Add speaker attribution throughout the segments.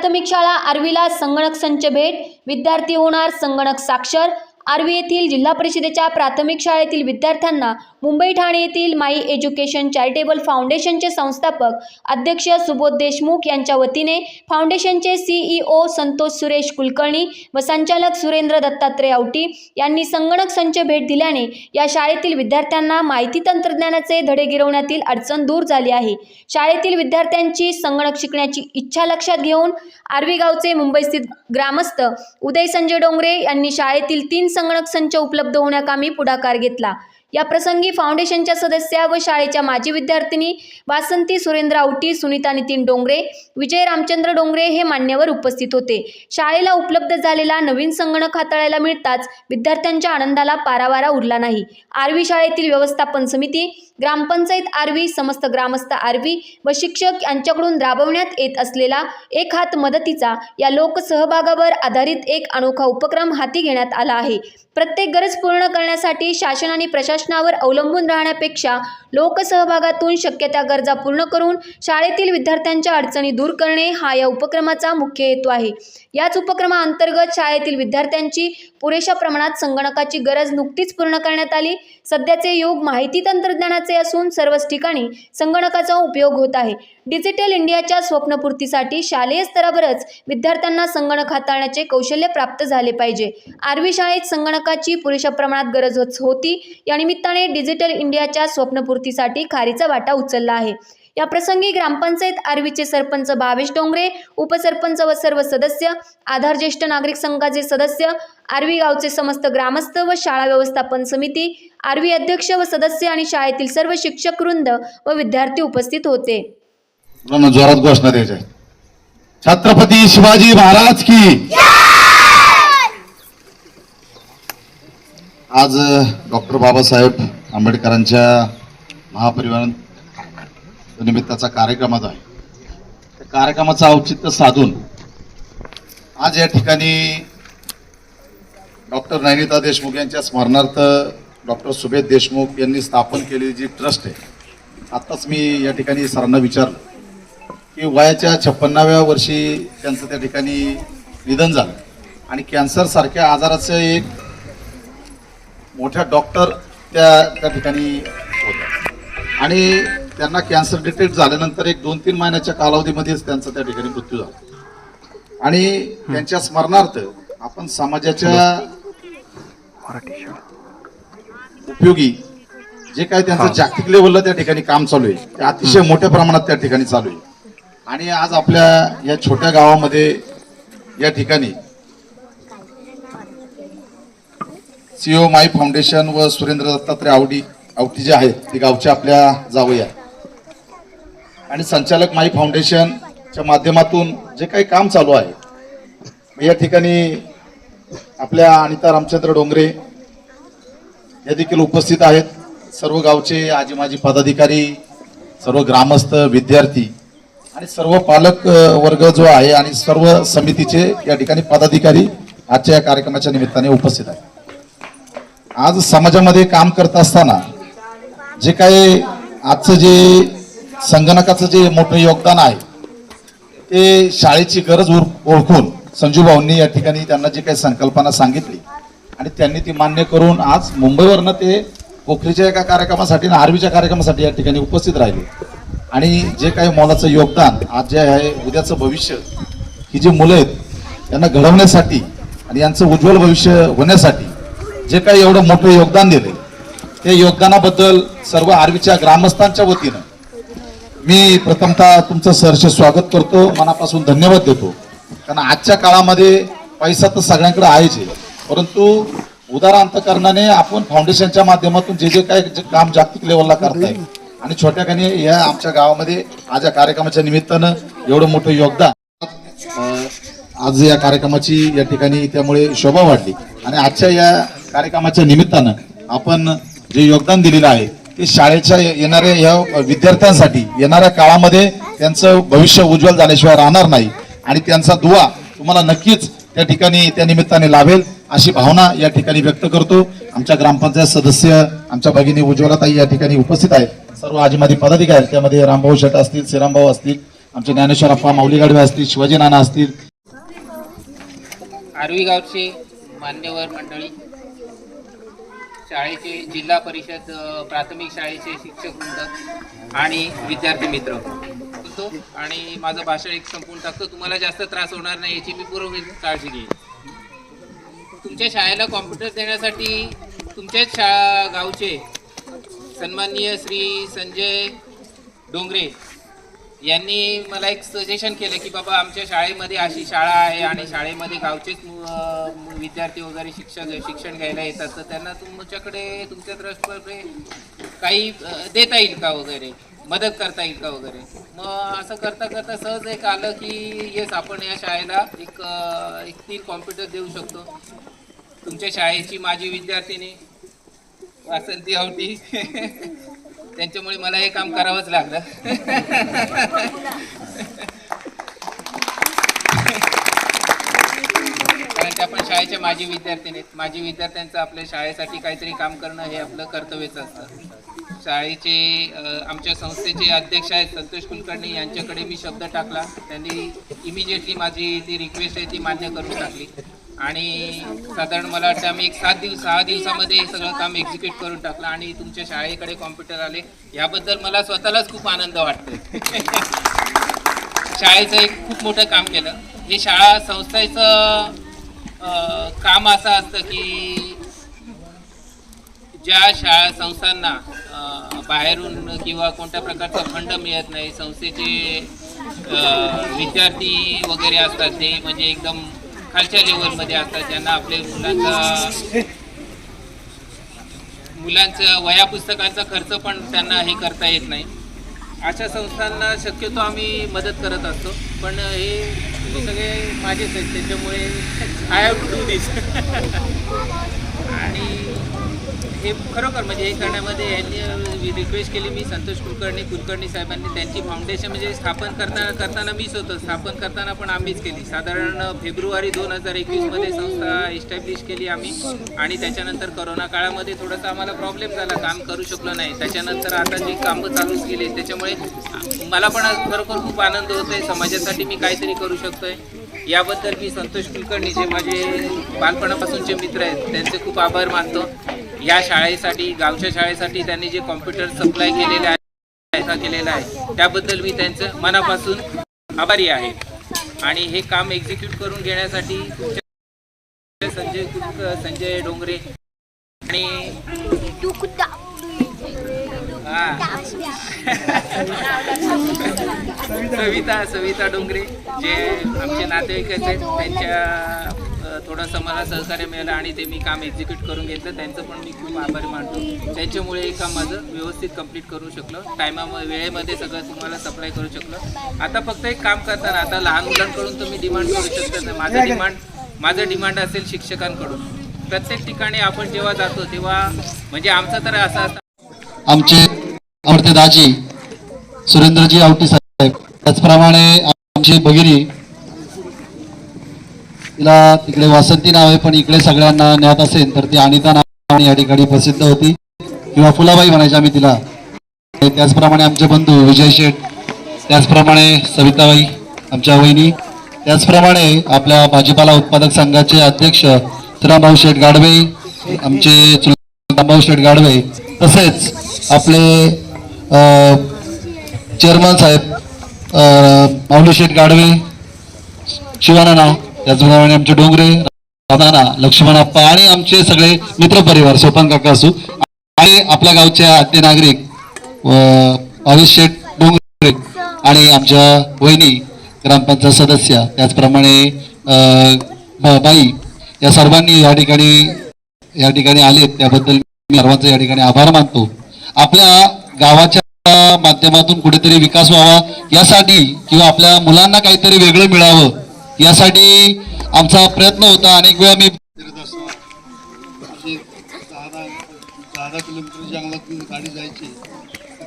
Speaker 1: प्राथमिक शाळा आर्वीला संगणक संच भेट विद्यार्थी होणार संगणक साक्षर. आर्वी येथील जिल्हा परिषदेच्या प्राथमिक शाळेतील विद्यार्थ्यांना मुंबई ठाणे येथील माई एज्युकेशन चॅरिटेबल फाउंडेशनचे संस्थापक अध्यक्ष सुबोध देशमुख यांच्या वतीने फाउंडेशनचे सीईओ संतोष सुरेश कुलकर्णी व संचालक सुरेंद्र दत्तात्रय आवटी यांनी संगणक संच भेट दिल्याने या शाळेतील विद्यार्थ्यांना माहिती तंत्रज्ञानाचे धडे गिरवण्यातील अडचण दूर झाली आहे. शाळेतील विद्यार्थ्यांची संगणक शिकण्याची इच्छा लक्षात घेऊन आर्वी गावचे मुंबईस्थित ग्रामस्थ उदय संजय डोंगरे यांनी शाळेतील तीन संगणक संच उपलब्ध होण्याकामी पुढाकार घेतला. या प्रसंगी फाउंडेशनच्या सदस्या व शाळेच्या माजी विद्यार्थिनी वासंती सुरेंद्र आवटी सुनीता नितीन डोंगरे विजय रामचंद्र डोंगरे हे मान्यवर उपस्थित होते. शाळेला उपलब्ध झालेला नवीन संगणक हाताळायला मिळताच विद्यार्थ्यांच्या आनंदाला पारावारा उरला नाही. आर्वी शाळेतील व्यवस्थापन समिती ग्रामपंचायत आर्वी समस्त ग्रामस्थ आर्वी व शिक्षक यांच्याकडून राबवण्यात येत असलेला एक हात मदतीचा या लोकसहभागावर आधारित एक अनोखा उपक्रम हाती घेण्यात आला आहे. प्रत्येक गरज पूर्ण करण्यासाठी शासन आणि शासनावर अवलंबून राहण्यापेक्षा लोकसहभागातून शक्य त्या गरजा पूर्ण करून शाळेतील विद्यार्थ्यांच्या अडचणी दूर करणे हा या उपक्रमाचा मुख्य हेतू आहे. याच उपक्रमाअंतर्गत शाळेतील विद्यार्थ्यांची पुरेशा प्रमाणात संगणकाची गरज नुकतीच पूर्ण करण्यात आली. सध्याचे युग माहिती तंत्रज्ञानाचे असून सर्वच ठिकाणी संगणकाचा उपयोग होत आहे. डिजिटल इंडियाच्या स्वप्नपूर्तीसाठी शालेय स्तरावरच विद्यार्थ्यांना संगणक हाताळण्याचे कौशल्य प्राप्त झाले पाहिजे. आर्वी शाळेत संगणकाची पुरेशा प्रमाणात गरज होत- होती. या निमित्ताने डिजिटल इंडियाच्या स्वप्नपूर्तीसाठी खारीचा वाटा उचलला आहे. या प्रसंगी ग्रामपंचायत आर्वीचे सरपंच भावेश डोंगरे उपसरपंच व सर्व सदस्य आधार ज्येष्ठ नागरिक संघाचे सदस्य आर्वी गावचे समस्त ग्रामस्थ व शाळा व्यवस्थापन समिती आर्वी अध्यक्ष व सदस्य आणि शाळेतील सर्व शिक्षक वृंद व विद्यार्थी उपस्थित होते.
Speaker 2: जोरात घोषणा द्यायच्या छत्रपती शिवाजी महाराज की? आज डॉक्टर बाबासाहेब आंबेडकरांच्या महापरिवार निमित्ताचा कार्यक्रमाचा आहे. त्या कार्यक्रमाचं औचित्य साधून आज या ठिकाणी डॉक्टर नैनिता देशमुख यांच्या स्मरणार्थ डॉक्टर सुभेद देशमुख यांनी स्थापन केलेली जी ट्रस्ट आहे आत्ताच मी या ठिकाणी सरांना विचारलं. की वयाच्या छप्पन्नाव्या वर्षी त्यांचं त्या ठिकाणी निधन झालं. आणि कॅन्सर सारख्या आजाराचं एक मोठ्या डॉक्टर त्या त्या ठिकाणी होत्या. आणि त्यांना कॅन्सर डिटेक्ट झाल्यानंतर एक दोन तीन महिन्याच्या कालावधीमध्येच त्यांचा त्या ठिकाणी मृत्यू झाला. आणि त्यांच्या स्मरणार्थ आपण समाजाच्या उपयोगी जे काय त्यांचं जागतिक लेवलला त्या ठिकाणी काम चालू आहे ते अतिशय मोठ्या प्रमाणात त्या ठिकाणी चालू आहे. आणि आज आपल्या या छोट्या गावामध्ये या ठिकाणी सीओ माई फाउंडेशन व सुरेंद्र दत्तात्रय आवडी आवटी जे आहेत ते गावच्या आपल्या जावई आणि संचालक माई फाउंडेशनच्या माध्यमातून जे काही काम चालू आहे या ठिकाणी आपल्या अनिता रामचंद्र डोंगरे या देखील उपस्थित आहेत. सर्व गावचे आजी माजी पदाधिकारी सर्व ग्रामस्थ विद्यार्थी आणि सर्व पालक वर्ग जो आहे आणि सर्व समितीचे या ठिकाणी पदाधिकारी आजच्या या कार्यक्रमाच्या निमित्ताने उपस्थित आहे आज समाजामध्ये काम करत असताना जे काही आजचं जे संगणकाचं जे मोठं योगदान आहे ते शाळेची गरज ओळखून संजूभाऊंनी या ठिकाणी त्यांना जी काही संकल्पना सांगितली आणि त्यांनी ती मान्य करून आज मुंबईवरनं ते पोखरीच्या एका कार्यक्रमासाठी आणि आर्वीच्या कार्यक्रमासाठी या ठिकाणी उपस्थित राहिले. आणि जे काही मोलाचं योगदान आज जे आहे उद्याचं भविष्य ही जी मुलं आहेत त्यांना घडवण्यासाठी आणि यांचं उज्ज्वल भविष्य होण्यासाठी जे काही एवढं मोठं योगदान दिले ते योगदानाबद्दल सर्व आर्वीच्या ग्रामस्थांच्या वतीनं मी प्रथमतः तुमचं सहर्ष स्वागत करतो मनापासून धन्यवाद देतो. कारण आजच्या काळामध्ये पैसा तर सगळ्यांकडे आहेच आहे. परंतु उदार अंतकरणाने आपण फाउंडेशनच्या माध्यमातून जे जे काही जे काम जागतिक लेवलला करताय आणि छोट्याखानी या आमच्या गावामध्ये आज या कार्यक्रमाच्या निमित्तानं एवढं मोठं योगदान. आज या कार्यक्रमाची या ठिकाणी त्यामुळे शोभा वाढली. आणि आजच्या या कार्यक्रमाच्या निमित्तानं आपण जे योगदान दिलेलं आहे ते शाळेच्या येणाऱ्या या विद्यार्थ्यांसाठी येणाऱ्या काळामध्ये त्यांचं भविष्य उज्ज्वल झाल्याशिवाय राहणार नाही. आणि त्यांचा दुवा तुम्हाला नक्कीच त्या ठिकाणी त्या निमित्ताने लाभेल अशी भावना या ठिकाणी व्यक्त करतो. आमच्या ग्रामपंचायत सदस्य आमच्या भगिनी उज्ज्वलाताई या ठिकाणी उपस्थित आहेत. सर्व आजीमादी पदाधिकारी आहेत. त्यामध्ये रामभाऊ शेट असतील श्रीरामभाऊ असतील आमचे ज्ञानेश्वर अप्पा माऊली गाडवे असतील शिवाजी नाना असतील.
Speaker 3: आरवी गावचे मान्यवर मंडळी शाळेचे जिल्हा परिषद प्राथमिक शाळेचे शिक्षक वृंद आणि विद्यार्थी मित्र. बोलतो आणि माझं भाषण एक संपून टाकतो. तुम्हाला जास्त त्रास होणार नाही याची मी पूर्व काळजी घेईन. तुमच्या शाळेला कॉम्प्युटर देण्यासाठी तुमच्याच शाळा गावचे सन्माननीय श्री संजय डोंगरे यांनी मला एक सजेशन केलं की बाबा आमच्या शाळेमध्ये अशी शाळा आहे आणि शाळेमध्ये गावचेच विद्यार्थी वगैरे शिक्षक शिक्षण घ्यायला येतात. तर त्यांना तुमच्याकडे तुमच्या दृष्टीकडे काही देता येईल का वगैरे? मदत करता येईल का वगैरे? मग असं करता करता सहज एक आलं की येस आपण या शाळेला एक एक तीन कॉम्प्युटर देऊ शकतो. तुमच्या शाळेची माझी विद्यार्थिनी वासंती आवटी त्यांच्यामुळे मला हे काम करावंच लागलं. कारण की आपण शाळेच्या माजी विद्यार्थी आहेत माजी विद्यार्थ्यांचं आपल्या शाळेसाठी काहीतरी काम करणं हे आपलं कर्तव्यच असतं. शाळेचे आमच्या संस्थेचे अध्यक्ष आहेत संतोष कुलकर्णी. यांच्याकडे मी शब्द टाकला. त्यांनी इमिजिएटली माझी ती रिक्वेस्ट आहे ती मान्य करून टाकली. आणि साधारण मला वाटतं आम्ही एक सात दिवस सहा दिवसामध्ये हे सगळं काम एक्झिक्यूट करून टाकलं आणि तुमच्या शाळेकडे कॉम्प्युटर आले. याबद्दल मला स्वतःलाच खूप आनंद वाटतोय. शाळेचं एक खूप मोठं काम केलं. हे शाळा संस्थेचं काम असं असतं की ज्या शाळा संस्थांना बाहेरून किंवा कोणत्या प्रकारचा फंड मिळत नाही संस्थेचे विद्यार्थी वगैरे असतात ते म्हणजे एकदम खालच्या लेवलमध्ये असतात. ज्यांना आपल्या मुलांचा मुलांचं वया पुस्तकांचा खर्च पण त्यांना हे करता येत नाही. अशा संस्थांना शक्यतो आम्ही मदत करत असतो. पण हे सगळे माझेच आहेत. त्याच्यामुळे I have to do this हे खरोखर म्हणजे हे करण्यामध्ये यांनी रिक्वेस्ट केली मी संतोष कुलकर्णी कुलकर्णी साहेबांनी त्यांची फाउंडेशन म्हणजे स्थापन करताना करताना मीच होतो स्थापन करताना पण आम्हीच केली. साधारण फेब्रुवारी दोन हजार एकवीसमध्ये संस्था इस्टॅब्लिश केली आम्ही आणि त्याच्यानंतर करोना काळामध्ये थोडासा आम्हाला प्रॉब्लेम झाला काम करू शकलो नाही. त्याच्यानंतर आता जी कामं चालूच केली त्याच्यामुळे मला पण खरोखर खूप आनंद होतो आहे समाजासाठी मी काहीतरी करू शकतोय. याबद्दल मी संतोष कुलकर्णी जे माझे बालपणापासूनचे मित्र आहेत त्यांचे खूप आभार मानतो. या शाळेसाठी गावच्या शाळेसाठी त्यांनी जे कॉम्प्युटर सप्लाय केलेले आहे केलेला आहे त्याबद्दल मी त्यांचं मनापासून आभारी आहे. आणि हे काम एक्झिक्यूट करून घेण्यासाठी संजय संजय डोंगरे आणि हा. सविता सविता डोंगरे जे आमचे नातेवाईक आहेत त्यांच्या थोडंसं मला सहकार्य मिळालं आणि ते मी काम एक्झिक्यूट करून घेतलं. त्यांचं पण मी खूप आभारी मानतो. त्यांच्यामुळे हे काम माझं व्यवस्थित कंप्लीट करू शकलो. टायमामध्ये वेळेमध्ये सगळं तुम्हाला सप्लाय करू शकलो. आता फक्त एक काम करताना आता लहान मुलांकडून तुम्ही डिमांड करू शकता. माझं डिमांड माझं डिमांड असेल शिक्षकांकडून. प्रत्येक ठिकाणी आपण जेव्हा जातो तेव्हा म्हणजे आमचं तर असं असतं.
Speaker 4: आमचे आवडते दाजी सुरेंद्रजी आवटी साहेब. त्याचप्रमाणे आमची भगिनी तिला तिकडे वासंती नाव आहे पण इकडे सगळ्यांना ज्ञात असेल तर ती अनिता नावाने या ठिकाणी प्रसिद्ध होती. किंवा फुलाबाई म्हणायची आम्ही तिला. त्याचप्रमाणे आमचे बंधू विजय शेठ त्याचप्रमाणे सविताबाई आमच्या वहिनी त्याचप्रमाणे आपल्या भाजीपाला उत्पादक संघाचे अध्यक्ष श्रीरामभाऊ शेठ गाडवे आमचे चुलतभाऊ शेठ गाडवे तसेच आपले चेअरमन साहेब माऊली शेठ गाडवे शिवानाना त्याचप्रमाणे आमचे डोंगरे राधाना लक्ष्मणाप्पा आणि आमचे सगळे मित्रपरिवार सोपान काका असू आणि आपल्या गावचे आद्य नागरिक भावेश शेठ डोंगरे आणि आमच्या वहिनी ग्रामपंचायत सदस्य त्याचप्रमाणे बाई या सर्वांनी या ठिकाणी या ठिकाणी आलेत. त्याबद्दल मी सर्वांचे या ठिकाणी आभार मानतो. आपल्या गावाच्या माध्यमातून कुठेतरी विकास व्हावा यासाठी किंवा आपल्या मुलांना काहीतरी वेगळं मिळावं यासाठी आमचा प्रयत्न होता. अनेक वेळा मी
Speaker 5: फिरत असतो. दहा दहा दहा किलोमीटर जंगलातून गाडी जायची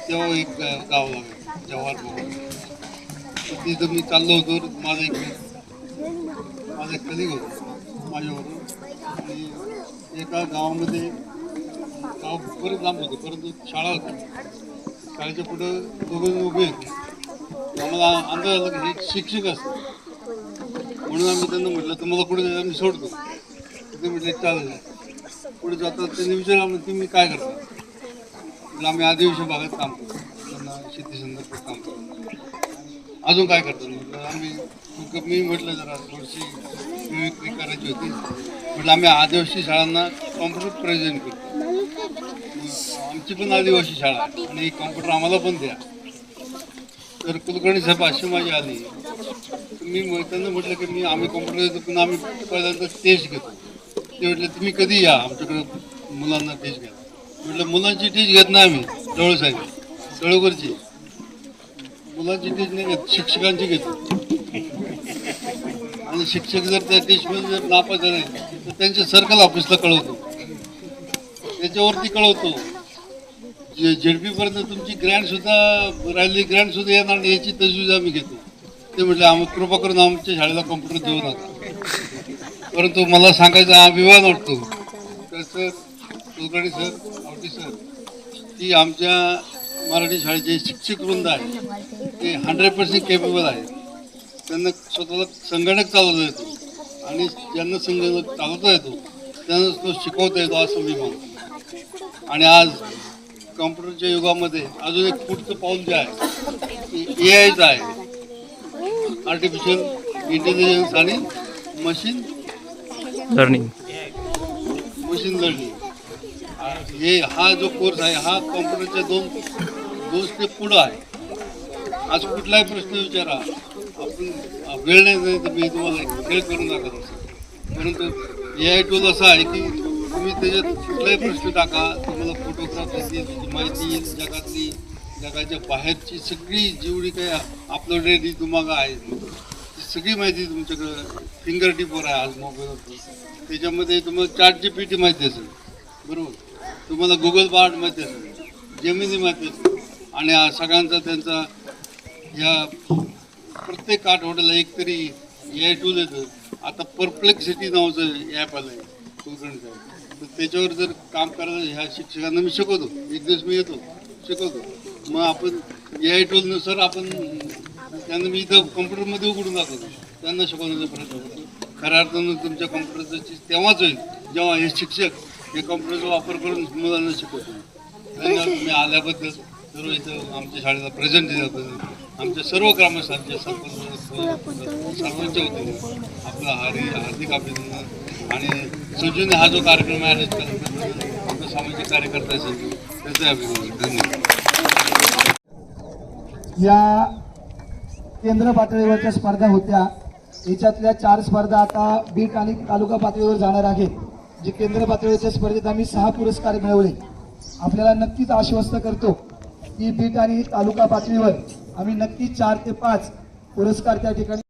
Speaker 5: तेव्हा एक गाव लागेल जव्हार म्हणून. तिथं मी चाललो होतो. माझा एक माझा एक कलिग होतो माझ्याबरोबर. आणि एका गावामध्ये गाव बरेच लांब होतं परंतु शाळा होती. शाळेच्या पुढं दोघं उभे होते. आम्हाला अंदाज आला की हे शिक्षक असतात. म्हणून आम्ही त्यांना म्हटलं तुम्हाला कुठे जायचं? आम्ही सोडतो. ते म्हटले चालेल. पुढे जातात त्यांनी विचारलं तुम्ही काय करता? म्हटलं आम्ही आदिवासी भागात काम करतो. त्यांना शेती संदर्भात काम करतो. अजून काय करतो? म्हटलं आम्ही मी म्हटलं जरा थोडीशी विक्री करायची होती. म्हटलं आम्ही आदिवासी शाळांना कॉम्प्युटर प्रेझेंट करतो. आमची पण आदिवासी शाळा आणि कॉम्प्युटर आम्हाला पण द्या. तर कुलकर्णी साहेब अशी माझी आली. मी त्यांना म्हटलं की मी आम्ही कॉम्प्युटर देतो पण आम्ही पहिल्यांदा टेस्ट घेतो. ते म्हटलं तुम्ही कधी या? आमच्याकडे मुलांना टेस्ट घ्या. म्हटलं मुलांची टेस्ट घेत नाही आम्ही डोळे साहेब. डोळेवरची मुलांची टेस्ट नाही घेत शिक्षकांची घेतो. आणि शिक्षक जर त्या टेस्टमध्ये जर नापास झाले तर त्यांच्या सर्कल ऑफिसला कळवतो. त्याच्यावरती कळवतो. जे पर्यंत तुमची ग्रँडसुद्धा राहिली ग्रँडसुद्धा येणार नाही याची तजवीज आम्ही घेतो. ते म्हटले आम्ही कृपा करून आमच्या शाळेला कॉम्प्युटर देऊ नका. परंतु मला सांगायचा अभिमान वाटतो. तर sir Kulkarni sir Awati sir की आमच्या मराठी शाळेचे शिक्षक वृंद आहे ते हंड्रेड पर्सेंट केपेबल आहे त्यांना स्वतःला संगणक चालवता येतो. आणि ज्यांना संगणक चालवता येतो त्यांना तो शिकवता येतो असं मी मानतो आणि आज कॉम्प्युटरच्या युगामध्ये अजून एक पुढचं पाऊल जे आहे ए आयचं आहे. आर्टिफिशियल इंटेलिजन्स आणि मशीन
Speaker 3: लर्निंग
Speaker 5: मशीन लर्निंग हे हा जो कोर्स आहे हा कॉम्प्युटरच्या दोन दोन स्टेप पुढं आहे. आज कुठलाही प्रश्न विचारा. आपण वेळ नाही तर मी तुम्हाला खेळ करून दाखवत. असतो परंतु ए आय टूल असा आहे की तुम्ही त्याच्यात कुठलाही प्रश्न टाका तुम्हाला फोटोग्राफ येतील माहिती येईल जगातली. जगाच्या बाहेरची सगळी जेवढी काही अपलोडेड तुम्हाला आहे ती सगळी माहिती तुमच्याकडं फिंगर टिपवर आहे आज मोबाईलवर त्याच्यामध्ये तुम्हाला चार जी पी टी माहिती असेल. बरोबर? तुम्हाला गुगल बार्ड माहिती असेल. जेमिनी माहिती असेल. आणि सगळ्यांचा त्यांचा या प्रत्येक आठवड्याला एक तरी ए आय टूल येतं. आता परप्लेक्सिटी नावाचं ॲप आलं आहे स्टुडंटचं तर त्याच्यावर जर काम करायला ह्या शिक्षकांना मी शिकवतो. एक दिवस मी येतो. शिकवतो. मग आपण आय टूलनुसार आपण त्यांना मी इथं कम्प्युटरमध्ये उघडून दाखवतो. त्यांना शिकवण्याचा प्रयत्न करतो. खऱ्या अर्थानं तुमच्या कम्प्युटरचं तेव्हाच होईल जेव्हा हे शिक्षक हे कम्प्युटरचा वापर करून मुलांना शिकवतो धन्यवाद तुम्ही आल्याबद्दल सर्व इथं आमच्या शाळेला प्रेझेंट दिल्याबद्दल आमच्या सर्व ग्रामस्थांच्या सरपंच सर्वांच्या वतीने आपलं हार्दिक हार्दिक अभिनंदन. आणि सजूने हा जो कार्यक्रम आमचा सामाजिक कार्यकर्ता असेल त्याचं अभिनंदन. धन्यवाद.
Speaker 6: या केंद्र पातळीवरच्या स्पर्धा होत्या. याच्यातल्या चार स्पर्धा आता बीट आणि तालुका पातळीवर जाणार आहेत. जे केंद्र पातळीवरच्या स्पर्धेत आम्ही सहा पुरस्कार मिळवले. आपल्याला नक्कीच आश्वस्त करतो की बीट आणि तालुका पातळीवर आम्ही नक्की चार ते पाच पुरस्कार त्या ठिकाणी